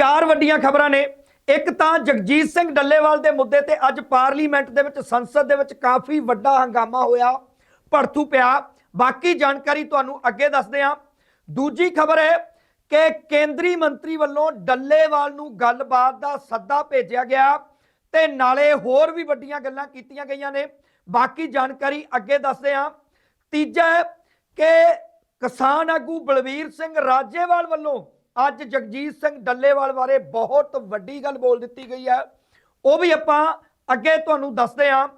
ਚਾਰ ਵੱਡੀਆਂ ਖਬਰਾਂ ਨੇ। ਇੱਕ ਤਾਂ ਜਗਜੀਤ ਸਿੰਘ ਡੱਲੇਵਾਲ ਦੇ ਮੁੱਦੇ ਤੇ ਅੱਜ ਪਾਰਲੀਮੈਂਟ ਦੇ ਵਿੱਚ, ਸੰਸਦ ਦੇ ਵਿੱਚ ਕਾਫੀ ਵੱਡਾ ਹੰਗਾਮਾ ਹੋਇਆ, ਭੜਥੂ ਪਿਆ। ਬਾਕੀ ਜਾਣਕਾਰੀ ਤੁਹਾਨੂੰ ਅੱਗੇ ਦੱਸਦੇ ਹਾਂ। ਦੂਜੀ ਖਬਰ ਹੈ ਕਿ ਕੇਂਦਰੀ ਮੰਤਰੀ ਵੱਲੋਂ ਡੱਲੇਵਾਲ ਨੂੰ ਗੱਲਬਾਤ ਦਾ ਸੱਦਾ ਭੇਜਿਆ ਗਿਆ ਤੇ ਨਾਲੇ ਹੋਰ ਵੀ ਵੱਡੀਆਂ ਗੱਲਾਂ ਕੀਤੀਆਂ ਗਈਆਂ ਨੇ। ਬਾਕੀ ਜਾਣਕਾਰੀ ਅੱਗੇ ਦੱਸਦੇ ਹਾਂ। ਤੀਜਾ ਹੈ ਕਿ ਕਿਸਾਨ ਆਗੂ ਬਲਵੀਰ ਸਿੰਘ ਰਾਜੇਵਾਲ ਵੱਲੋਂ ਅੱਜ ਜਗਜੀਤ ਸਿੰਘ ਡੱਲੇਵਾਲ ਬਾਰੇ ਬਹੁਤ ਵੱਡੀ ਗੱਲ ਬੋਲ ਦਿੱਤੀ ਗਈ ਹੈ। ਉਹ ਵੀ ਆਪਾਂ ਅੱਗੇ ਤੁਹਾਨੂੰ ਦੱਸਦੇ ਹਾਂ।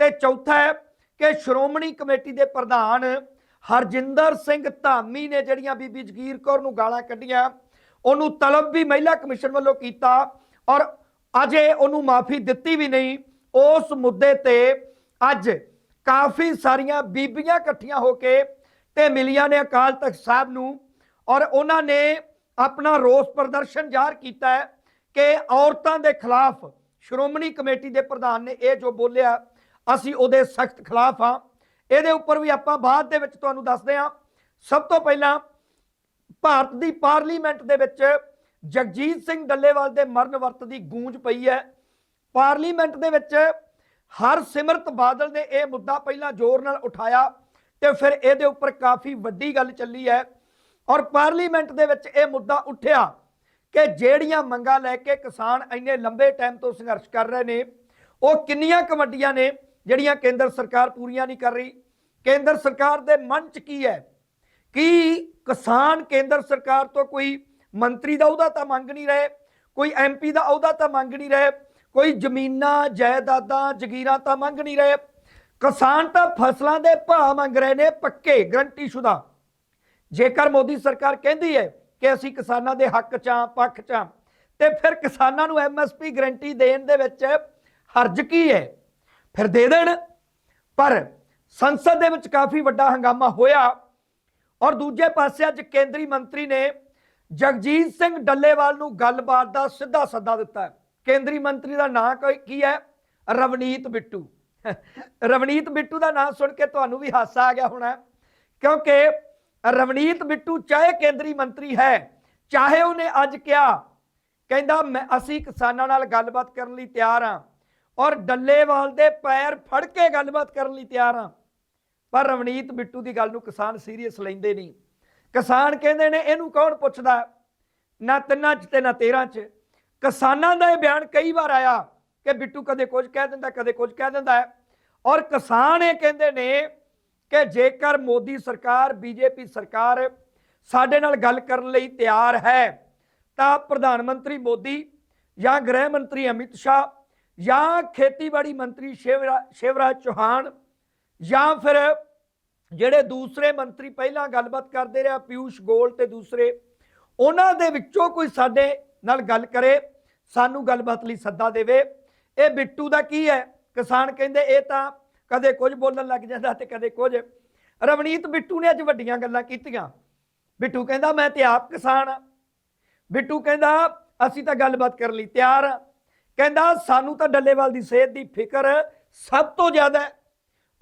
ਤੇ ਚੌਥਾ ਹੈ ਕਿ ਸ਼੍ਰੋਮਣੀ ਕਮੇਟੀ ਦੇ ਪ੍ਰਧਾਨ ਹਰਜਿੰਦਰ ਸਿੰਘ ਧਾਮੀ ਨੇ ਜਿਹੜੀਆਂ ਬੀਬੀ ਜਗੀਰ ਕੌਰ ਨੂੰ ਗਾਲਾਂ ਕੱਢੀਆਂ, ਉਹਨੂੰ ਤਲਬ ਵੀ ਮਹਿਲਾ ਕਮਿਸ਼ਨ ਵੱਲੋਂ ਕੀਤਾ ਔਰ ਅਜੇ ਉਹਨੂੰ ਮਾਫੀ ਦਿੱਤੀ ਵੀ ਨਹੀਂ। ਉਸ ਮੁੱਦੇ ਤੇ ਅੱਜ ਕਾਫੀ ਸਾਰੀਆਂ ਬੀਬੀਆਂ ਇਕੱਠੀਆਂ ਹੋ ਕੇ ਤੇ ਮਿਲੀਆਂ ਨੇ ਅਕਾਲ ਤਖਤ ਸਾਹਿਬ ਨੂੰ ਔਰ ਉਹਨਾਂ ਨੇ ਆਪਣਾ ਰੋਸ ਪ੍ਰਦਰਸ਼ਨ ਜ਼ਾਹਰ ਕੀਤਾ ਹੈ ਕਿ ਔਰਤਾਂ ਦੇ ਖਿਲਾਫ ਸ਼੍ਰੋਮਣੀ ਕਮੇਟੀ ਦੇ ਪ੍ਰਧਾਨ ਨੇ ਇਹ ਜੋ ਬੋਲਿਆ, ਅਸੀਂ ਉਹਦੇ ਸਖਤ ਖਿਲਾਫ ਹਾਂ। ਇਹਦੇ ਉੱਪਰ ਵੀ ਆਪਾਂ ਬਾਅਦ ਦੇ ਵਿੱਚ ਤੁਹਾਨੂੰ ਦੱਸਦੇ ਹਾਂ। ਸਭ ਤੋਂ ਪਹਿਲਾਂ ਭਾਰਤ ਦੀ ਪਾਰਲੀਮੈਂਟ ਦੇ ਵਿੱਚ ਜਗਜੀਤ ਸਿੰਘ ਡੱਲੇਵਾਲ ਦੇ ਮਰਨ ਵਰਤ ਦੀ ਗੂੰਜ ਪਈ ਹੈ। ਪਾਰਲੀਮੈਂਟ ਦੇ ਵਿੱਚ ਹਰਸਿਮਰਤ ਬਾਦਲ ਨੇ ਇਹ ਮੁੱਦਾ ਪਹਿਲਾਂ ਜ਼ੋਰ ਨਾਲ ਉਠਾਇਆ ਤੇ ਫਿਰ ਇਹਦੇ ਉੱਪਰ ਕਾਫੀ ਵੱਡੀ ਗੱਲ ਚੱਲੀ ਹੈ। ਔਰ ਪਾਰਲੀਮੈਂਟ ਦੇ ਵਿੱਚ ਇਹ ਮੁੱਦਾ ਉੱਠਿਆ ਕਿ ਜਿਹੜੀਆਂ ਮੰਗਾਂ ਲੈ ਕੇ ਕਿਸਾਨ ਇੰਨੇ ਲੰਬੇ ਟਾਈਮ ਤੋਂ ਸੰਘਰਸ਼ ਕਰ ਰਹੇ ਨੇ, ਉਹ ਕਿੰਨੀਆਂ ਕਮੱਡੀਆਂ ਨੇ ਜਿਹੜੀਆਂ ਕੇਂਦਰ ਸਰਕਾਰ ਪੂਰੀਆਂ ਨਹੀਂ ਕਰ ਰਹੀ। ਕੇਂਦਰ ਸਰਕਾਰ ਦੇ ਮਨ 'ਚ ਕੀ ਹੈ? ਕਿ ਕਿਸਾਨ ਕੇਂਦਰ ਸਰਕਾਰ ਤੋਂ ਕੋਈ ਮੰਤਰੀ ਦਾ ਅਹੁਦਾ ਤਾਂ ਮੰਗ ਨਹੀਂ ਰਹੇ, ਕੋਈ ਐਮਪੀ ਦਾ ਅਹੁਦਾ ਤਾਂ ਮੰਗ ਨਹੀਂ ਰਹੇ, ਕੋਈ ਜ਼ਮੀਨਾਂ, ਜਾਇਦਾਦਾਂ, ਜ਼ਗੀਰਾਂ ਤਾਂ ਮੰਗ ਨਹੀਂ ਰਹੇ। ਕਿਸਾਨ ਤਾਂ ਫਸਲਾਂ ਦੇ ਭਾਅ ਮੰਗ ਰਹੇ ਨੇ ਪੱਕੇ ਗਰੰਟੀ ਸ਼ੁਦਾ ਜੇਕਰ ਮੋਦੀ ਸਰਕਾਰ ਕਹਿੰਦੀ ਹੈ ਕਿ ਅਸੀਂ ਕਿਸਾਨਾਂ ਦੇ ਹੱਕ 'ਚ ਹਾਂ, ਪੱਖ 'ਚ ਹਾਂ, ਤੇ ਫਿਰ ਕਿਸਾਨਾਂ ਨੂੰ ਐਮਐਸਪੀ ਗਰੰਟੀ ਦੇਣ ਦੇ ਵਿੱਚ ਹਰਜ ਕੀ ਹੈ? ਫਿਰ ਦੇ ਦੇਣ। ਪਰ ਸੰਸਦ ਦੇ ਵਿੱਚ ਕਾਫੀ ਵੱਡਾ ਹੰਗਾਮਾ ਹੋਇਆ ਔਰ ਦੂਜੇ ਪਾਸੇ ਅੱਜ ਕੇਂਦਰੀ ਮੰਤਰੀ ਨੇ ਜਗਜੀਤ ਸਿੰਘ ਡੱਲੇਵਾਲ ਨੂੰ ਗੱਲਬਾਤ ਦਾ ਸਿੱਧਾ ਸੱਦਾ ਦਿੱਤਾ। ਕੇਂਦਰੀ ਮੰਤਰੀ ਦਾ ਨਾਂ ਕੋਈ ਕੀ ਹੈ? ਰਵਨੀਤ ਬਿੱਟੂ। ਰਵਨੀਤ ਬਿੱਟੂ ਦਾ ਨਾਂ ਸੁਣ ਕੇ ਤੁਹਾਨੂੰ ਵੀ ਹਾਸਾ ਆ ਗਿਆ ਹੋਣਾ, ਕਿਉਂਕਿ ਰਵਨੀਤ ਬਿੱਟੂ ਚਾਹੇ ਕੇਂਦਰੀ ਮੰਤਰੀ ਹੈ, ਚਾਹੇ ਉਹਨੇ ਅੱਜ ਕਿਹਾ, ਕਹਿੰਦਾ ਮੈਂ ਅਸੀਂ ਕਿਸਾਨਾਂ ਨਾਲ ਗੱਲਬਾਤ ਕਰਨ ਲਈ ਤਿਆਰ ਹਾਂ ਔਰ ਡੱਲੇਵਾਲ ਦੇ ਪੈਰ ਫੜ ਕੇ ਗੱਲਬਾਤ ਕਰਨ ਲਈ ਤਿਆਰ ਹਾਂ। ਪਰ ਰਵਨੀਤ ਬਿੱਟੂ ਦੀ ਗੱਲ ਨੂੰ ਕਿਸਾਨ ਸੀਰੀਅਸ ਲੈਂਦੇ ਨਹੀਂ। ਕਿਸਾਨ ਕਹਿੰਦੇ ਨੇ ਇਹਨੂੰ ਕੌਣ ਪੁੱਛਦਾ? ਨਾ ਤਿੰਨਾਂ ਚ ਤੇ ਨਾ ਤੇਰਾਂ ਚ। ਕਿਸਾਨਾਂ ਦਾ ਇਹ ਬਿਆਨ ਕਈ ਵਾਰ ਆਇਆ ਕਿ ਬਿੱਟੂ ਕਦੇ ਕੁਝ ਕਹਿ ਦਿੰਦਾ, ਕਦੇ ਕੁਝ ਕਹਿ ਦਿੰਦਾ ਔਰ ਕਿਸਾਨ ਇਹ ਕਹਿੰਦੇ ਨੇ ਕਿ ਜੇਕਰ ਮੋਦੀ ਸਰਕਾਰ, ਬੀਜੇਪੀ ਸਰਕਾਰ ਸਾਡੇ ਨਾਲ ਗੱਲ ਕਰਨ ਲਈ ਤਿਆਰ ਹੈ, ਤਾਂ ਪ੍ਰਧਾਨ ਮੰਤਰੀ ਮੋਦੀ ਜਾਂ ਗ੍ਰਹਿ ਮੰਤਰੀ ਅਮਿਤ ਸ਼ਾਹ ਜਾਂ ਖੇਤੀਬਾੜੀ ਮੰਤਰੀ ਸ਼ਿਵਰਾ, ਸ਼ਿਵਰਾਜ ਚੌਹਾਨ ਜਾਂ ਫਿਰ ਜਿਹੜੇ ਦੂਸਰੇ ਮੰਤਰੀ ਪਹਿਲਾਂ ਗੱਲਬਾਤ ਕਰਦੇ ਰਿਹਾ ਪਿਊਸ਼ ਗੋਲ ਤੇ ਦੂਸਰੇ, ਉਹਨਾਂ ਦੇ ਵਿੱਚੋਂ ਕੋਈ ਸਾਡੇ ਨਾਲ ਗੱਲ ਕਰੇ, ਸਾਨੂੰ ਗੱਲਬਾਤ ਲਈ ਸੱਦਾ ਦੇਵੇ। ਇਹ ਬਿੱਟੂ ਦਾ ਕੀ ਹੈ? ਕਿਸਾਨ ਕਹਿੰਦੇ, ਇਹ ਤਾਂ ਕਦੇ ਕੁਝ ਬੋਲਣ ਲੱਗ ਜਾਂਦਾ ਤੇ ਕਦੇ ਕੁਝ। ਰਵਨੀਤ ਬਿੱਟੂ ਨੇ ਅੱਜ ਵੱਡੀਆਂ ਗੱਲਾਂ ਕੀਤੀਆਂ। ਬਿੱਟੂ ਕਹਿੰਦਾ, ਮੈਂ ਤੇ ਆਪ ਕਿਸਾਨ ਆ। ਬਿੱਟੂ ਕਹਿੰਦਾ, ਅਸੀਂ ਤਾਂ ਗੱਲਬਾਤ ਕਰਨ ਲਈ ਤਿਆਰ ਆ। ਕਹਿੰਦਾ, ਸਾਨੂੰ ਤਾਂ ਡੱਲੇਵਾਲ ਦੀ ਸਿਹਤ ਦੀ ਫਿਕਰ ਸਭ ਤੋਂ ਜ਼ਿਆਦਾ ਹੈ।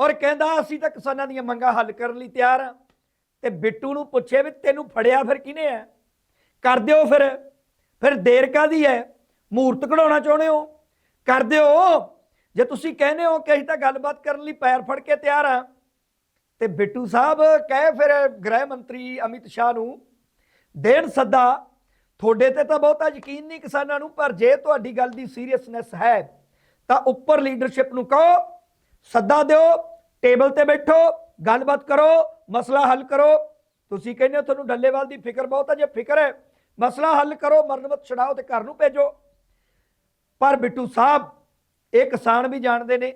ਔਰ ਕਹਿੰਦਾ, ਅਸੀਂ ਤਾਂ ਕਿਸਾਨਾਂ ਦੀਆਂ ਮੰਗਾਂ ਹੱਲ ਕਰਨ ਲਈ ਤਿਆਰ ਆ। ਤੇ ਬਿੱਟੂ ਨੂੰ ਪੁੱਛੇ ਵੀ, ਤੈਨੂੰ ਫੜਿਆ ਫਿਰ ਕਿਹਨੇ ਹੈ ਕਰ ਦਿਓ ਫਿਰ। ਫਿਰ ਦੇਰ ਕਾਦੀ ਹੈ? ਮੂਰਤ ਕਢਾਉਣਾ ਚਾਹੁੰਦੇ ਹੋ? ਕਰ ਦਿਓ। ਜੇ ਤੁਸੀਂ ਕਹਿੰਦੇ ਹੋ ਕਿ ਅਸੀਂ ਤਾਂ ਗੱਲਬਾਤ ਕਰਨ ਲਈ ਪੈਰ ਫੜ ਕੇ ਤਿਆਰ ਆ ਤੇ ਬਿੱਟੂ ਸਾਹਿਬ ਕਹੇ ਫਿਰ ਗ੍ਰਹਿ ਮੰਤਰੀ ਅਮਿਤ ਸ਼ਾਹ ਨੂੰ, ਦੇਣ ਸੱਦਾ, ਤੁਹਾਡੇ ਤੇ ਤਾਂ ਬਹੁਤਾ ਯਕੀਨ ਨਹੀਂ ਕਿਸਾਨਾਂ ਨੂੰ, ਪਰ ਜੇ ਤੁਹਾਡੀ ਗੱਲ ਦੀ ਸੀਰੀਅਸਨੈਸ ਹੈ, ਤਾਂ ਉੱਪਰ ਲੀਡਰਸ਼ਿਪ ਨੂੰ ਕਹੋ, ਸੱਦਾ ਦਿਓ, ਟੇਬਲ ਤੇ ਬੈਠੋ, ਗੱਲਬਾਤ ਕਰੋ, ਮਸਲਾ ਹੱਲ ਕਰੋ। ਤੁਸੀਂ ਕਹਿੰਦੇ ਹੋ ਤੁਹਾਨੂੰ ਡੱਲੇਵਾਲ ਦੀ ਫਿਕਰ ਬਹੁਤ ਹੈ, ਜੇ ਫਿਕਰ ਹੈ, ਮਸਲਾ ਹੱਲ ਕਰੋ ਮਰਨਮਤ ਛਡਾਓ ਤੇ ਘਰ ਨੂੰ ਭੇਜੋ। ਪਰ ਬਿੱਟੂ ਸਾਹਿਬ ਇਹ ਕਿਸਾਨ ਵੀ ਜਾਣਦੇ ਨੇ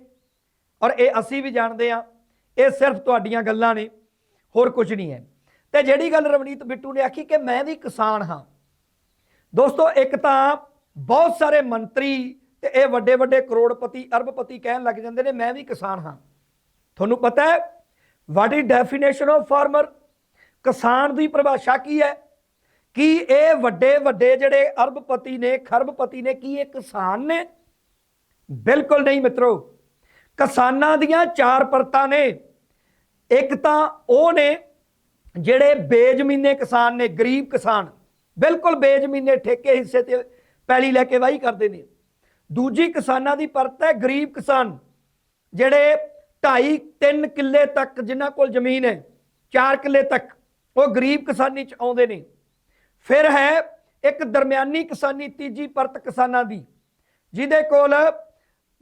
ਔਰ ਇਹ ਅਸੀਂ ਵੀ ਜਾਣਦੇ ਆ ਇਹ ਸਿਰਫ ਤੁਹਾਡੀਆਂ ਗੱਲਾਂ ਨੇ, ਹੋਰ ਕੁਝ ਨਹੀਂ ਹੈ। ਤੇ ਜਿਹੜੀ ਗੱਲ ਰਵਨੀਤ ਬਿੱਟੂ ਨੇ ਆਖੀ ਕਿ ਮੈਂ ਵੀ ਕਿਸਾਨ ਹਾਂ। ਦੋਸਤੋ, ਇੱਕ ਤਾਂ ਬਹੁਤ ਸਾਰੇ ਮੰਤਰੀ ਤੇ ਇਹ ਵੱਡੇ ਵੱਡੇ ਕਰੋੜਪਤੀ, ਅਰਬਪਤੀ ਕਹਿਣ ਲੱਗ ਜਾਂਦੇ ਨੇ, ਮੈਂ ਵੀ ਕਿਸਾਨ ਹਾਂ। ਤੁਹਾਨੂੰ ਪਤਾ ਹੈ what is definition of farmer ਕਿਸਾਨ ਦੀ ਪਰਿਭਾਸ਼ਾ ਕੀ ਹੈ? ਕੀ ਇਹ ਵੱਡੇ ਵੱਡੇ ਜਿਹੜੇ ਅਰਬਪਤੀ ਨੇ, ਖਰਬਪਤੀ ਨੇ, ਕੀ ਇਹ ਕਿਸਾਨ ਨੇ? ਬਿਲਕੁਲ ਨਹੀਂ ਮਿੱਤਰੋ। ਕਿਸਾਨਾਂ ਦੀਆਂ ਚਾਰ ਪਰਤਾਂ ਨੇ। ਇੱਕ ਤਾਂ ਉਹ ਨੇ ਜਿਹੜੇ ਬੇਜ਼ਮੀਨੇ ਕਿਸਾਨ ਨੇ, ਗਰੀਬ ਕਿਸਾਨ। ਬਿਲਕੁਲ ਬੇਜ਼ਮੀਨੇ ਠੇਕੇ ਹਿੱਸੇ ਤੇ ਪੈਲੀ ਲੈ ਕੇ ਵਾਹੀ ਕਰਦੇ ਨੇ। ਦੂਜੀ ਕਿਸਾਨਾਂ ਦੀ ਪਰਤ ਹੈ ਗਰੀਬ ਕਿਸਾਨ, ਜਿਹੜੇ 2.5 3 ਕਿੱਲੇ ਤੱਕ ਜਿਨ੍ਹਾਂ ਕੋਲ ਜ਼ਮੀਨ ਹੈ 4 ਕਿੱਲੇ ਤੱਕ, ਉਹ ਗਰੀਬ ਕਿਸਾਨੀ ਚ ਆਉਂਦੇ ਨੇ। ਫਿਰ ਹੈ ਇੱਕ ਦਰਮਿਆਨੀ ਕਿਸਾਨੀ ਤੀਜੀ ਪਰਤ ਕਿਸਾਨਾਂ ਦੀ, ਜਿਹਦੇ ਕੋਲ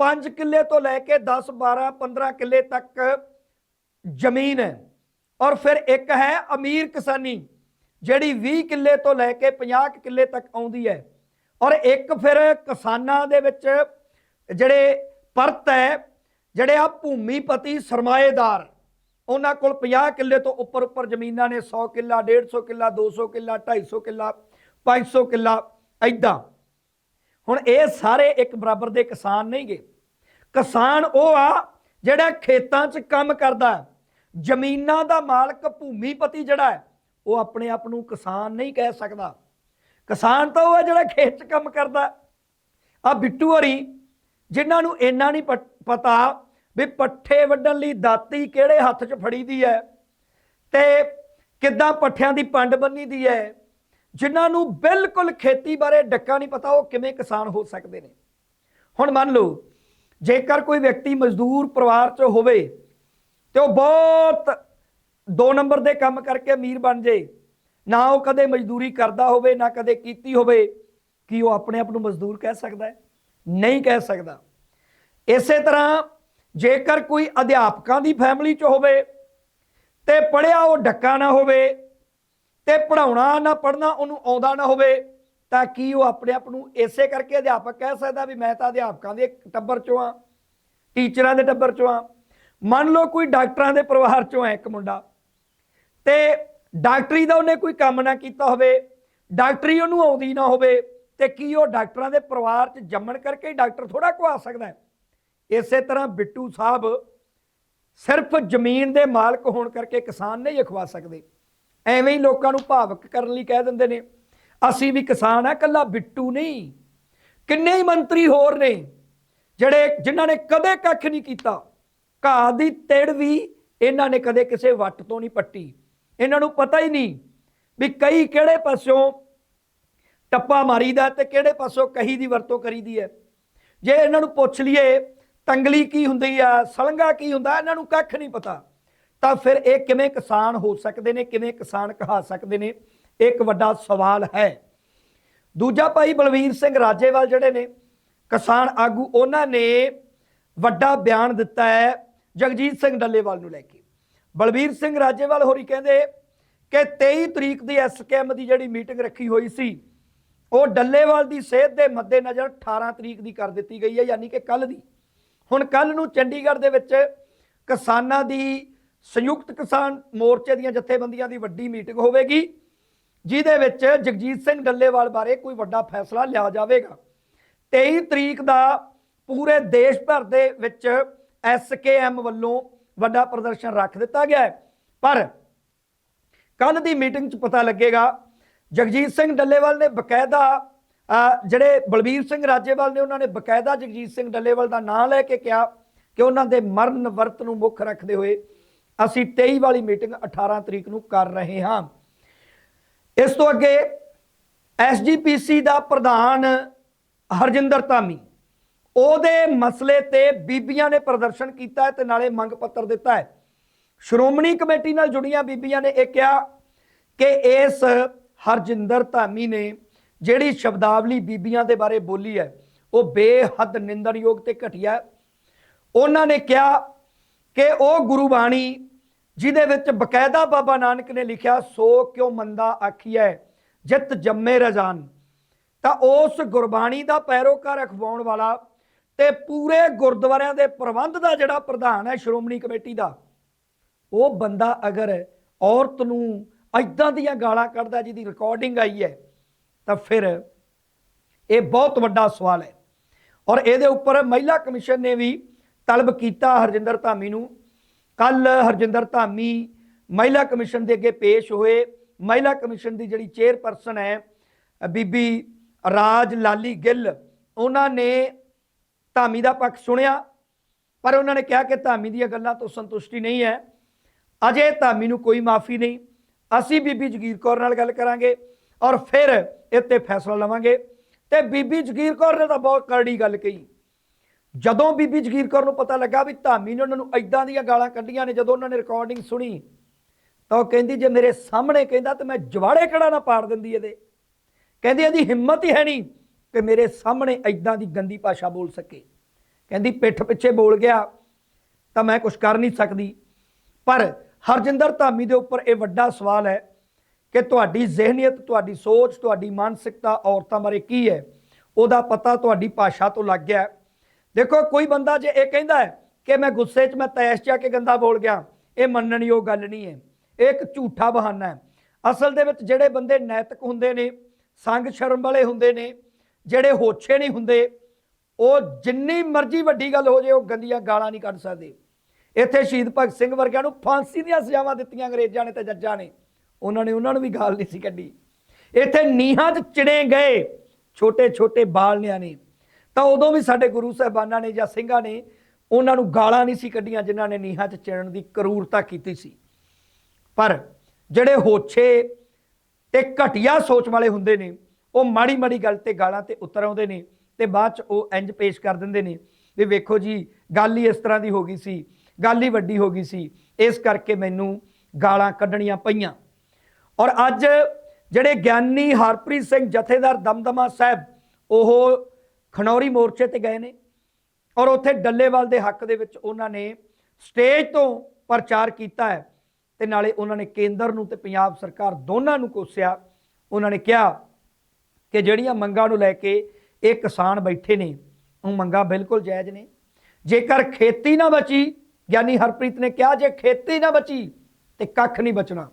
5 ਕਿੱਲੇ ਤੋਂ ਲੈ ਕੇ 10 12 15 ਕਿੱਲੇ ਤੱਕ ਜ਼ਮੀਨ ਹੈ। ਔਰ ਫਿਰ ਇੱਕ ਹੈ ਅਮੀਰ ਕਿਸਾਨੀ, ਜਿਹੜੀ 20 ਕਿੱਲੇ ਤੋਂ ਲੈ ਕੇ 50 ਕਿੱਲੇ ਤੱਕ ਆਉਂਦੀ ਹੈ। ਔਰ ਇੱਕ ਫਿਰ ਕਿਸਾਨਾਂ ਦੇ ਵਿੱਚ ਜਿਹੜੇ ਪਰਤ ਹੈ, ਜਿਹੜੇ ਆ ਭੂਮੀਪਤੀ ਸਰਮਾਏਦਾਰ, ਉਹਨਾਂ ਕੋਲ 50 ਕਿੱਲੇ ਤੋਂ ਉੱਪਰ ਉੱਪਰ ਜ਼ਮੀਨਾਂ ਨੇ 100 ਕਿੱਲਾ 150 ਕਿੱਲਾ 200 ਕਿੱਲਾ 250 ਕਿੱਲਾ 500 ਕਿੱਲਾ ਐਦਾਂ ਹੁਣ ਇਹ ਸਾਰੇ ਇੱਕ ਬਰਾਬਰ ਦੇ ਕਿਸਾਨ ਨਹੀਂਗੇ ਕਿਸਾਨ ਉਹ ਆ ਜਿਹੜਾ ਖੇਤਾਂ 'ਚ ਕੰਮ ਕਰਦਾ ਜ਼ਮੀਨਾਂ ਦਾ ਮਾਲਕ ਭੂਮੀਪਤੀ ਜਿਹੜਾ ਹੈ, ਉਹ ਆਪਣੇ ਆਪ ਨੂੰ ਕਿਸਾਨ ਨਹੀਂ ਕਹਿ ਸਕਦਾ। ਕਿਸਾਨ ਤਾਂ ਉਹ ਹੈ ਜਿਹੜਾ ਖੇਤ 'ਚ ਕੰਮ ਕਰਦਾ ਆ ਬਿੱਟੂ ਹਰੀ, ਜਿਨ੍ਹਾਂ ਨੂੰ ਇੰਨਾ ਨਹੀਂ ਪਤਾ ਵੀ ਪੱਠੇ ਵੱਢਣ ਲਈ ਦਾਤੀ ਕਿਹੜੇ ਹੱਥ 'ਚ ਫੜੀ ਦੀ ਹੈ ਤੇ ਕਿੱਦਾਂ ਪੱਠਿਆਂ ਦੀ ਪੰਡ ਬੰਨੀ ਦੀ ਹੈ। ਜਿਨ੍ਹਾਂ ਨੂੰ ਬਿਲਕੁਲ ਖੇਤੀ ਬਾਰੇ ਡੱਕਾ ਨਹੀਂ ਪਤਾ, ਉਹ ਕਿਵੇਂ ਕਿਸਾਨ ਹੋ ਸਕਦੇ ਨੇ। ਹੁਣ ਮੰਨ ਲਓ, ਜੇਕਰ ਕੋਈ ਵਿਅਕਤੀ ਮਜ਼ਦੂਰ ਪਰਿਵਾਰ 'ਚ ਹੋਵੇ ਤੇ ਉਹ ਬਹੁਤ ਦੋ ਨੰਬਰ ਦੇ ਕੰਮ ਕਰਕੇ ਅਮੀਰ ਬਣ ਜੇ, ਨਾ ਉਹ ਕਦੇ ਮਜ਼ਦੂਰੀ ਕਰਦਾ ਹੋਵੇ, ਨਾ ਕਦੇ ਕੀਤੀ ਹੋਵੇ, ਕੀ ਉਹ ਆਪਣੇ ਆਪ ਨੂੰ ਮਜ਼ਦੂਰ ਕਹਿ ਸਕਦਾ ਹੈ? ਨਹੀਂ ਕਹਿ ਸਕਦਾ। ਇਸੇ ਤਰ੍ਹਾਂ ਜੇਕਰ ਕੋਈ ਅਧਿਆਪਕਾਂ ਦੀ ਫੈਮਿਲੀ 'ਚ ਹੋਵੇ ਤੇ ਪੜਿਆ ਉਹ ਡੱਕਾ ਨਾ ਹੋਵੇ ਤੇ ਪੜਾਉਣਾ ਨਾ ਪੜਨਾ ਉਹਨੂੰ ਆਉਂਦਾ ਨਾ ਹੋਵੇ, ਤਾਂ ਕੀ ਉਹ ਆਪਣੇ ਆਪ ਨੂੰ ਇਸੇ ਕਰਕੇ ਅਧਿਆਪਕ ਕਹਿ ਸਕਦਾ ਵੀ ਮੈਂ ਤਾਂ ਅਧਿਆਪਕਾਂ ਦੇ ਟੱਬਰ ਚੋਂ ਆ ਟੀਚਰਾਂ ਦੇ ਟੱਬਰ ਚੋਂ ਆ ਮੰਨ ਲਓ ਕੋਈ ਡਾਕਟਰਾਂ ਦੇ ਪਰਿਵਾਰ ਚੋਂ ਹੈ ਇੱਕ ਮੁੰਡਾ, ਤੇ ਡਾਕਟਰੀ ਦਾ ਉਹਨੇ ਕੋਈ ਕੰਮ ਨਾ ਕੀਤਾ ਹੋਵੇ, ਡਾਕਟਰੀ ਉਹਨੂੰ ਆਉਂਦੀ ਨਾ ਹੋਵੇ, ਤੇ ਕੀ ਉਹ ਡਾਕਟਰਾਂ ਦੇ ਪਰਿਵਾਰ 'ਚ ਜੰਮਣ ਕਰਕੇ ਹੀ ਡਾਕਟਰ ਥੋੜਾ ਕੋ ਆ ਸਕਦਾ ਹੈ? ਇਸੇ ਤਰ੍ਹਾਂ ਬਿੱਟੂ ਸਾਹਿਬ ਸਿਰਫ ਜ਼ਮੀਨ ਦੇ ਮਾਲਕ ਹੋਣ ਕਰਕੇ ਕਿਸਾਨ ਨਹੀਂ ਅਖਵਾ ਸਕਦੇ। ਐਵੇਂ ਹੀ ਲੋਕਾਂ ਨੂੰ ਭਾਵਕ ਕਰਨ ਲਈ ਕਹਿ ਦਿੰਦੇ ਨੇ। ਅਸੀਂ ਵੀ ਕਿਸਾਨ ਆ ਕੱਲਾ ਬਿੱਟੂ ਨਹੀਂ। ਕਿੰਨੇ ਹੀ ਮੰਤਰੀ ਹੋਰ ਨੇ, ਜਿਹੜੇ ਜਿਨ੍ਹਾਂ ਨੇ ਕਦੇ ਕੱਖ ਨਹੀਂ ਕੀਤਾ। ਘਾਹ ਦੀ ਤੇੜ ਵੀ ਇਹਨਾਂ ਨੇ ਕਦੇ ਕਿਸੇ ਵੱਟ ਤੋਂ ਨਹੀਂ ਪੱਟੀ। ਇਹਨਾਂ ਨੂੰ ਪਤਾ ਹੀ ਨਹੀਂ ਵੀ ਕਈ ਕਿਹੜੇ ਪਾਸਿਓਂ ਟੱਪਾ ਮਾਰੀਦਾ ਤੇ ਕਿਹੜੇ ਪਾਸੋਂ ਕਹੀ ਦੀ ਵਰਤੋਂ ਕਰੀਦੀ ਹੈ। ਜੇ ਇਹਨਾਂ ਨੂੰ ਪੁੱਛ ਲਈਏ, ਤੰਗਲੀ ਕੀ ਹੁੰਦੀ ਆ, ਸਲੰਗਾ ਕੀ ਹੁੰਦਾ, ਇਹਨਾਂ ਨੂੰ ਕੱਖ ਨਹੀਂ ਪਤਾ। ਤਾਂ ਫਿਰ ਇਹ ਕਿਵੇਂ ਕਿਸਾਨ ਹੋ ਸਕਦੇ ਨੇ, ਕਿਵੇਂ ਕਿਸਾਨ ਕਹਾ ਸਕਦੇ ਨੇ? ਇੱਕ ਵੱਡਾ ਸਵਾਲ ਹੈ। ਦੂਜਾ ਭਾਈ ਬਲਵੀਰ ਸਿੰਘ ਰਾਜੇਵਾਲ ਜਿਹੜੇ ਨੇ, ਕਿਸਾਨ ਆਗੂ, ਉਹਨਾਂ ਨੇ ਵੱਡਾ ਬਿਆਨ ਦਿੱਤਾ ਹੈ ਜਗਜੀਤ ਸਿੰਘ ਡੱਲੇਵਾਲ ਨੂੰ ਲੈ ਕੇ। ਬਲਵੀਰ ਸਿੰਘ ਰਾਜੇਵਾਲ ਹੋਰੀ ਕਹਿੰਦੇ ਕਿ 23 ਤਰੀਕ ਦੀ ਐਸਕੇਐਮ ਦੀ ਜਿਹੜੀ ਮੀਟਿੰਗ ਰੱਖੀ ਹੋਈ ਸੀ, ਉਹ ਡੱਲੇਵਾਲ ਦੀ ਸਿਹਤ ਦੇ ਮੱਦੇਨਜ਼ਰ 18 ਤਰੀਕ ਦੀ ਕਰ ਦਿੱਤੀ ਗਈ ਹੈ, ਯਾਨੀ ਕਿ ਕੱਲ ਦੀ। ਹੁਣ ਕੱਲ ਨੂੰ ਚੰਡੀਗੜ੍ਹ ਦੇ ਵਿੱਚ ਕਿਸਾਨਾਂ ਦੀ ਸੰਯੁਕਤ ਕਿਸਾਨ ਮੋਰਚੇ ਦੀਆਂ ਜਥੇਬੰਦੀਆਂ ਦੀ ਵੱਡੀ ਮੀਟਿੰਗ ਹੋਵੇਗੀ, ਜਿਹਦੇ ਵਿੱਚ ਜਗਜੀਤ ਸਿੰਘ ਡੱਲੇਵਾਲ ਬਾਰੇ ਕੋਈ ਵੱਡਾ ਫੈਸਲਾ ਲਿਆ ਜਾਵੇਗਾ। 23 ਤਰੀਕ ਦਾ ਪੂਰੇ ਦੇਸ਼ ਭਰ ਦੇ ਵਿੱਚ ਐਸਕੇਐਮ ਵੱਲੋਂ ਵੱਡਾ ਪ੍ਰਦਰਸ਼ਨ ਰੱਖ ਦਿੱਤਾ ਗਿਆ ਹੈ। ਪਰ ਕੱਲ ਦੀ ਮੀਟਿੰਗ 'ਚ ਪਤਾ ਲੱਗੇਗਾ, ਜਗਜੀਤ ਸਿੰਘ ਡੱਲੇਵਾਲ ਨੇ ਬਕਾਇਦਾ ਜਿਹੜੇ ਬਲਬੀਰ ਸਿੰਘ ਰਾਜੇਵਾਲ ਨੇ ਉਹਨਾਂ ਨੇ ਬਕਾਇਦਾ ਜਗਜੀਤ ਸਿੰਘ ਡੱਲੇਵਾਲ ਦਾ ਨਾਮ ਲੈ ਕੇ ਕਿਹਾ ਕਿ ਉਹਨਾਂ ਦੇ ਮਰਨ ਵਰਤ ਨੂੰ ਮੁੱਖ ਰੱਖਦੇ ਹੋਏ ਅਸੀਂ 23 ਵਾਲੀ ਮੀਟਿੰਗ 18 ਤਰੀਕ ਨੂੰ ਕਰ ਰਹੇ ਹਾਂ। ਇਸ ਤੋਂ ਅੱਗੇ ਐਸਜੀਪੀਸੀ ਦਾ ਪ੍ਰਧਾਨ ਹਰਜਿੰਦਰ ਧਾਮੀ, ਉਹਦੇ ਮਸਲੇ ਤੇ ਬੀਬੀਆਂ ਨੇ ਪ੍ਰਦਰਸ਼ਨ ਕੀਤਾ ਹੈ ਤੇ ਨਾਲੇ ਮੰਗ ਪੱਤਰ ਦਿੱਤਾ ਹੈ। ਸ਼੍ਰੋਮਣੀ ਕਮੇਟੀ ਨਾਲ ਜੁੜੀਆਂ ਬੀਬੀਆਂ ਨੇ ਇਹ ਕਿਹਾ ਕਿ ਇਸ ਹਰਜਿੰਦਰ ਧਾਮੀ ਨੇ ਜਿਹੜੀ ਸ਼ਬਦਾਵਲੀ ਬੀਬੀਆਂ ਦੇ ਬਾਰੇ ਬੋਲੀ ਹੈ, ਉਹ ਬੇਹੱਦ ਨਿੰਦਣਯੋਗ ਤੇ ਘਟੀਆ ਉਹਨਾਂ ਨੇ ਕਿਹਾ ਕਿ ਉਹ ਗੁਰੂ ਬਾਣੀ ਜਿਹਦੇ ਵਿੱਚ ਬਕਾਇਦਾ ਬਾਬਾ ਨਾਨਕ ਨੇ ਲਿਖਿਆ, ਸੋ ਕਿਉ ਮੰਦਾ ਆਖੀਐ? ਜਿਤ ਜੰਮੇ ਰਜਾਨ। ਤਾਂ ਉਸ ਗੁਰਬਾਣੀ ਦਾ ਪੈਰੋਕਾਰ ਅਖਵਾਉਣ ਵਾਲਾ ਤੇ ਪੂਰੇ ਗੁਰਦੁਆਰਿਆਂ ਦੇ ਪ੍ਰਬੰਧ ਦਾ ਜਿਹੜਾ ਪ੍ਰਧਾਨ ਹੈ, ਸ਼੍ਰੋਮਣੀ ਕਮੇਟੀ ਦਾ, ਉਹ ਬੰਦਾ ਅਗਰ ਔਰਤ ਨੂੰ ਐਦਾਂ ਦੀਆਂ ਗਾਲਾਂ ਕੱਢਦਾ ਜਿਹਦੀ ਰਿਕਾਰਡਿੰਗ ਆਈ ਹੈ, ਤਾਂ ਫਿਰ ਇਹ ਬਹੁਤ ਵੱਡਾ ਸਵਾਲ ਹੈ। ਔਰ ਇਹਦੇ ਉੱਪਰ ਮਹਿਲਾ ਕਮਿਸ਼ਨ ਨੇ ਵੀ ਤਲਬ ਕੀਤਾ ਹਰਜਿੰਦਰ ਧਾਮੀ ਨੂੰ। ਕੱਲ ਹਰਜਿੰਦਰ ਧਾਮੀ ਮਹਿਲਾ ਕਮਿਸ਼ਨ ਦੇ ਅੱਗੇ ਪੇਸ਼ ਹੋਏ। ਮਹਿਲਾ ਕਮਿਸ਼ਨ ਦੀ ਜਿਹੜੀ ਚੇਅਰਪਰਸਨ ਹੈ, ਬੀਬੀ ਰਾਜ ਲਾਲੀ ਗਿੱਲ, ਉਹਨਾਂ ਨੇ ਧਾਮੀ ਦਾ ਪੱਖ ਸੁਣਿਆ, ਪਰ ਉਹਨਾਂ ਨੇ ਕਿਹਾ ਕਿ ਧਾਮੀ ਦੀਆਂ ਗੱਲਾਂ ਤੋਂ ਸੰਤੁਸ਼ਟੀ ਨਹੀਂ ਹੈ। ਅਜੇ ਧਾਮੀ ਨੂੰ ਕੋਈ ਮਾਫੀ ਨਹੀਂ। ਅਸੀਂ ਬੀਬੀ ਜਗੀਰ ਕੌਰ ਨਾਲ ਗੱਲ ਕਰਾਂਗੇ ਔਰ ਫਿਰ ਇੱਥੇ ਫੈਸਲਾ ਲਵਾਂਗੇ। ਤੇ ਬੀਬੀ ਜਗੀਰ ਕੌਰ ਨੇ ਤਾਂ ਬਹੁਤ ਕਰੜੀ ਗੱਲ ਕਹੀ। ਜਦੋਂ ਬੀਬੀ ਜਗੀਰ ਕੌਰ ਨੂੰ ਪਤਾ ਲੱਗਾ ਵੀ ਧਾਮੀ ਨੇ ਉਹਨਾਂ ਨੂੰ ਐਦਾਂ ਦੀਆਂ ਗਾਲਾਂ ਕੱਢੀਆਂ ਨੇ, ਜਦੋਂ ਉਹਨਾਂ ਨੇ ਰਿਕਾਰਡਿੰਗ ਸੁਣੀ, ਤਾਂ ਉਹ ਕਹਿੰਦੀ, ਜੇ ਮੇਰੇ ਸਾਹਮਣੇ ਕਹਿੰਦਾ ਤਾਂ ਮੈਂ ਜਵਾੜੇ ਕੜਾ ਨਾ ਪਾੜ ਦਿੰਦੀ ਇਹਦੇ? ਕਹਿੰਦੀ, ਇਹਦੀ ਹਿੰਮਤ ਹੀ ਹੈ ਨਹੀਂ ਕਿ ਮੇਰੇ ਸਾਹਮਣੇ ਐਦਾਂ ਦੀ ਗੰਦੀ ਭਾਸ਼ਾ ਬੋਲ ਸਕੇ। ਕਹਿੰਦੀ, ਪਿੱਠ ਪਿੱਛੇ ਬੋਲ ਗਿਆ ਤਾਂ ਮੈਂ ਕੁਝ ਕਰ ਨਹੀਂ ਸਕਦੀ। ਪਰ ਹਰਜਿੰਦਰ ਧਾਮੀ ਦੇ ਉੱਪਰ ਇਹ ਵੱਡਾ ਸਵਾਲ ਹੈ ਕਿ ਤੁਹਾਡੀ ਜ਼ਿਹਨੀਅਤ, ਤੁਹਾਡੀ ਸੋਚ, ਤੁਹਾਡੀ ਮਾਨਸਿਕਤਾ ਔਰਤਾਂ ਬਾਰੇ ਕੀ ਹੈ? ਉਹਦਾ ਪਤਾ ਤੁਹਾਡੀ ਭਾਸ਼ਾ ਤੋਂ ਲੱਗ ਗਿਆ। ਦੇਖੋ, ਕੋਈ ਬੰਦਾ ਜੇ ਇਹ ਕਹਿੰਦਾ ਹੈ ਕਿ ਮੈਂ ਗੁੱਸੇ 'ਚ, ਮੈਂ ਤੈਸ਼ 'ਚ ਆ ਕੇ ਗੰਦਾ ਬੋਲ ਗਿਆ, ਇਹ ਮੰਨਣਯੋਗ ਗੱਲ ਨਹੀਂ ਹੈ। ਇਹ ਇੱਕ ਝੂਠਾ ਬਹਾਨਾ ਹੈ। ਅਸਲ ਦੇ ਵਿੱਚ ਜਿਹੜੇ ਬੰਦੇ ਨੈਤਿਕ ਹੁੰਦੇ ਨੇ, ਸੰਗ ਸ਼ਰਮ ਵਾਲੇ ਹੁੰਦੇ ਨੇ, ਜਿਹੜੇ ਹੋਛੇ ਨਹੀਂ ਹੁੰਦੇ, ਉਹ ਜਿੰਨੀ ਮਰਜ਼ੀ ਵੱਡੀ ਗੱਲ ਹੋ ਜੇ, ਉਹ ਗੰਦੀਆਂ ਗਾਲਾਂ ਨਹੀਂ ਕੱਢ ਸਕਦੇ। ਇੱਥੇ ਸ਼ਹੀਦ ਭਗਤ ਸਿੰਘ ਵਰਗਿਆਂ ਨੂੰ ਫਾਂਸੀ ਦੀਆਂ ਸਜ਼ਾਵਾਂ ਦਿੱਤੀਆਂ ਅੰਗਰੇਜ਼ਾਂ ਨੇ ਤੇ ਜੱਜਾਂ ਨੇ। ਉਹਨਾਂ ਨੇ ਉਹਨਾਂ ਨੂੰ ਵੀ ਗਾਲ ਨਹੀਂ ਸੀ ਕੱਢੀ। ਇੱਥੇ ਨੀਹਾਂ 'ਚ ਚਿਣੇ ਗਏ ਛੋਟੇ ਛੋਟੇ ਬਾਲਨਿਆਂ ਨੇ ਤਾਂ ਉਦੋਂ ਵੀ ਸਾਡੇ ਗੁਰੂ ਸਾਹਿਬਾਨਾਂ ਨੇ ਜਾਂ ਸਿੰਘਾਂ ਨੇ ਉਹਨਾਂ ਨੂੰ ਗਾਲਾਂ ਨਹੀਂ ਸੀ ਕੱਢੀਆਂ ਜਿਨ੍ਹਾਂ ਨੇ ਨੀਹਾਂ 'ਚ ਚਿਣਨ ਦੀ ਕਰੂਰਤਾ ਕੀਤੀ ਸੀ। ਪਰ ਜਿਹੜੇ ਹੋਛੇ ਤੇ ਘਟੀਆ ਸੋਚ ਵਾਲੇ ਹੁੰਦੇ ਨੇ, ਉਹ ਮਾੜੀ ਮਾੜੀ ਗੱਲ ਤੇ ਗਾਲਾਂ ਤੇ ਉਤਰ ਆਉਂਦੇ ਨੇ ਤੇ ਬਾਅਦ ਚ ਉਹ ਇੰਜ ਪੇਸ਼ ਕਰ ਦਿੰਦੇ ਨੇ ਵੀ ਵੇਖੋ ਜੀ, ਗੱਲ ਹੀ ਇਸ ਤਰ੍ਹਾਂ ਦੀ ਹੋ ਗਈ ਸੀ, ਗੱਲ ਹੀ ਵੱਡੀ ਹੋ ਗਈ ਸੀ, ਇਸ ਕਰਕੇ ਮੈਨੂੰ ਗਾਲਾਂ ਕੱਢਣੀਆਂ ਪਈਆਂ। ਔਰ ਅੱਜ ਜਿਹੜੇ ਗਿਆਨੀ ਹਰਪ੍ਰੀਤ ਸਿੰਘ ਜਥੇਦਾਰ ਦਮਦਮਾ ਸਾਹਿਬ, ਉਹ ਖਨੌਰੀ ਮੋਰਚੇ ਤੇ ਗਏ ਨੇ ਔਰ ਉੱਥੇ ਡੱਲੇਵਾਲ ਦੇ ਹੱਕ ਦੇ ਵਿੱਚ ਉਹਨਾਂ ਨੇ ਸਟੇਜ ਤੋਂ ਪ੍ਰਚਾਰ ਕੀਤਾ ਹੈ ਤੇ ਨਾਲੇ ਉਹਨਾਂ ਨੇ ਕੇਂਦਰ ਨੂੰ ਤੇ ਪੰਜਾਬ ਸਰਕਾਰ ਦੋਨਾਂ ਨੂੰ ਕੋਸਿਆ। ਉਹਨਾਂ ਨੇ ਕਿਹਾ ਕਿ ਜਿਹੜੀਆਂ ਮੰਗਾਂ ਨੂੰ ਲੈ ਕੇ ਇਹ ਕਿਸਾਨ ਬੈਠੇ ਨੇ, ਉਹ ਮੰਗਾਂ ਬਿਲਕੁਲ ਜਾਇਜ਼ ਨੇ। ਜੇਕਰ ਖੇਤੀ ਨਾ ਬਚੀ, ਗਿਆਨੀ ਹਰਪ੍ਰੀਤ ਨੇ ਕਿਹਾ, ਜੇ ਖੇਤੀ ਨਾ ਬਚੀ ਤੇ ਕੱਖ ਨਹੀਂ ਬਚਣਾ।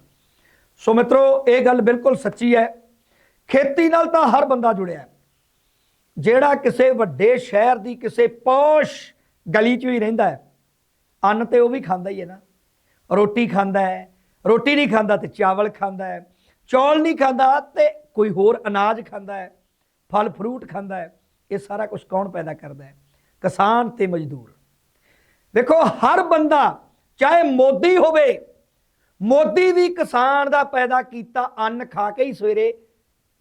ਸੋ ਮਿੱਤਰੋ, ਇਹ ਗੱਲ ਬਿਲਕੁਲ ਸੱਚੀ ਹੈ। ਖੇਤੀ ਨਾਲ ਤਾਂ ਹਰ ਬੰਦਾ ਜੁੜਿਆ ਹੈ। ਜਿਹੜਾ ਕਿਸੇ ਵੱਡੇ ਸ਼ਹਿਰ ਦੀ ਕਿਸੇ ਪੌਸ਼ ਗਲੀ 'ਚ ਵੀ ਰਹਿੰਦਾ ਹੈ, ਅੰਨ ਤੇ ਉਹ ਵੀ ਖਾਂਦਾ ਹੀ ਹੈ ਨਾ। ਰੋਟੀ ਖਾਂਦਾ ਹੈ, ਰੋਟੀ ਨਹੀਂ ਖਾਂਦਾ ਤੇ ਚਾਵਲ ਖਾਂਦਾ ਹੈ, ਚੌਲ ਨਹੀਂ ਖਾਂਦਾ ਤੇ ਕੋਈ ਹੋਰ ਅਨਾਜ ਖਾਂਦਾ ਹੈ, ਫਲ ਫਰੂਟ ਖਾਂਦਾ ਹੈ, ਇਹ ਸਾਰਾ ਕੁਝ ਕੌਣ ਪੈਦਾ ਕਰਦਾ ਹੈ? ਕਿਸਾਨ ਤੇ ਮਜ਼ਦੂਰ। ਦੇਖੋ, ਹਰ ਬੰਦਾ, ਚਾਹੇ ਮੋਦੀ ਹੋਵੇ, ਮੋਦੀ ਵੀ ਕਿਸਾਨ ਦਾ ਪੈਦਾ ਕੀਤਾ, ਅੰਨ ਖਾ ਕੇ ਹੀ ਸਵੇਰੇ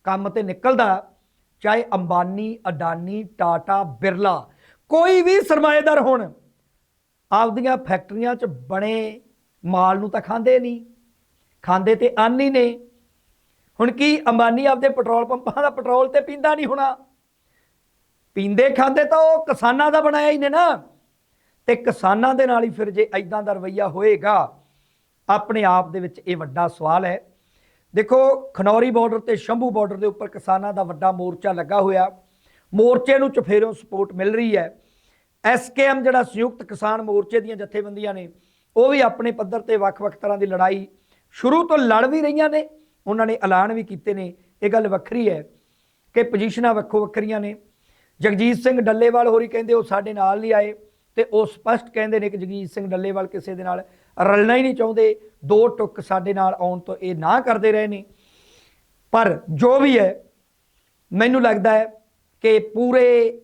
ਕੰਮ ਤੇ ਨਿਕਲਦਾ। ਚਾਹੇ ਅੰਬਾਨੀ, ਅਡਾਨੀ, ਟਾਟਾ, ਬਿਰਲਾ, ਕੋਈ ਵੀ ਸਰਮਾਏਦਾਰ ਹੋਣ, ਆਪਦੀਆਂ ਫੈਕਟਰੀਆਂ 'ਚ ਬਣੇ ਮਾਲ ਨੂੰ ਤਾਂ ਖਾਂਦੇ ਨਹੀਂ। ਖਾਂਦੇ ਤੇ ਅੰਨ ਹੀ ਨੇ। ਹੁਣ ਕੀ ਅੰਬਾਨੀ ਆਪਦੇ ਪੈਟਰੋਲ ਪੰਪਾਂ ਦਾ ਪੈਟਰੋਲ ਤੇ ਪੀਂਦਾ ਨਹੀਂ ਹੋਣਾ? ਪੀਂਦੇ ਖਾਂਦੇ ਤਾਂ ਉਹ ਕਿਸਾਨਾਂ ਦਾ ਬਣਾਇਆ ਹੀ ਨੇ ਨਾ। ਤੇ ਕਿਸਾਨਾਂ ਦੇ ਨਾਲ ਹੀ ਫਿਰ ਜੇ ਐਦਾਂ ਦਾ ਰਵਈਆ ਹੋਏਗਾ, ਆਪਣੇ ਆਪ ਦੇ ਵਿੱਚ ਇਹ ਵੱਡਾ ਸਵਾਲ ਹੈ। ਦੇਖੋ, ਖਨੌਰੀ ਬਾਰਡਰ ਤੇ ਸ਼ੰਭੂ ਬਾਰਡਰ ਦੇ ਉੱਪਰ ਕਿਸਾਨਾਂ ਦਾ ਵੱਡਾ ਮੋਰਚਾ ਲੱਗਾ ਹੋਇਆ। ਮੋਰਚੇ ਨੂੰ ਚਫੇਰੋਂ ਸਪੋਰਟ ਮਿਲ ਰਹੀ ਹੈ। ਐਸਕੇਐਮ ਜਿਹੜਾ ਸੰਯੁਕਤ ਕਿਸਾਨ ਮੋਰਚੇ ਦੀਆਂ ਜਥੇਬੰਦੀਆਂ ਨੇ, ਉਹ ਵੀ ਆਪਣੇ ਪੱਧਰ ਤੇ ਵੱਖ-ਵੱਖ ਤਰ੍ਹਾਂ ਦੀ ਲੜਾਈ ਸ਼ੁਰੂ ਤੋਂ ਲੜ ਵੀ ਰਹੀਆਂ ਨੇ, ਉਹਨਾਂ ਨੇ ਐਲਾਨ ਵੀ ਕੀਤੇ ਨੇ। ਇਹ ਗੱਲ ਵੱਖਰੀ ਹੈ ਕਿ ਪੋਜੀਸ਼ਨਾਂ ਵੱਖੋ ਵੱਖਰੀਆਂ ਨੇ। ਜਗਜੀਤ ਸਿੰਘ ਡੱਲੇਵਾਲ ਹੋਰੀ ਕਹਿੰਦੇ ਉਹ ਸਾਡੇ ਨਾਲ ਨਹੀਂ ਆਏ। ਤੇ ਉਹ ਸਪਸ਼ਟ ਕਹਿੰਦੇ ਨੇ ਕਿ ਜਗਜੀਤ ਸਿੰਘ ਡੱਲੇਵਾਲ ਕਿਸੇ ਦੇ ਨਾਲ ਰਲਣਾ ਹੀ ਨਹੀਂ ਚਾਹੁੰਦੇ, ਦੋ ਟੁੱਕ ਸਾਡੇ ਨਾਲ ਆਉਣ ਤੋਂ ਇਹ ਨਾ ਕਰਦੇ ਰਹੇ ਨੇ। ਪਰ ਜੋ ਵੀ ਹੈ, ਮੈਨੂੰ ਲੱਗਦਾ ਹੈ ਕਿ ਪੂਰੇ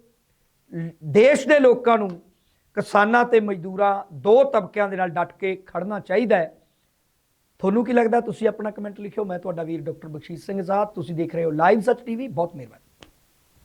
ਦੇਸ਼ ਦੇ ਲੋਕਾਂ ਨੂੰ ਕਿਸਾਨਾਂ ਤੇ ਮਜ਼ਦੂਰਾਂ ਦੋ ਤਬਕਿਆਂ ਦੇ ਨਾਲ ਡਟ ਕੇ ਖੜਨਾ ਚਾਹੀਦਾ ਹੈ। ਤੁਹਾਨੂੰ ਕੀ ਲੱਗਦਾ? ਤੁਸੀਂ ਆਪਣਾ ਕਮੈਂਟ ਲਿਖਿਓ, ਮੈਂ ਤੁਹਾਡਾ ਵੀਰ ਡਾਕਟਰ ਬਖਸ਼ੀਸ਼ ਸਿੰਘ ਆਜ਼ਾਦ, ਤੁਸੀਂ ਦੇਖ ਰਹੇ ਹੋ ਲਾਈਵ ਸੱਚ ਟੀਵੀ ਬਹੁਤ ਮਿਹਰਬਾਨੀ।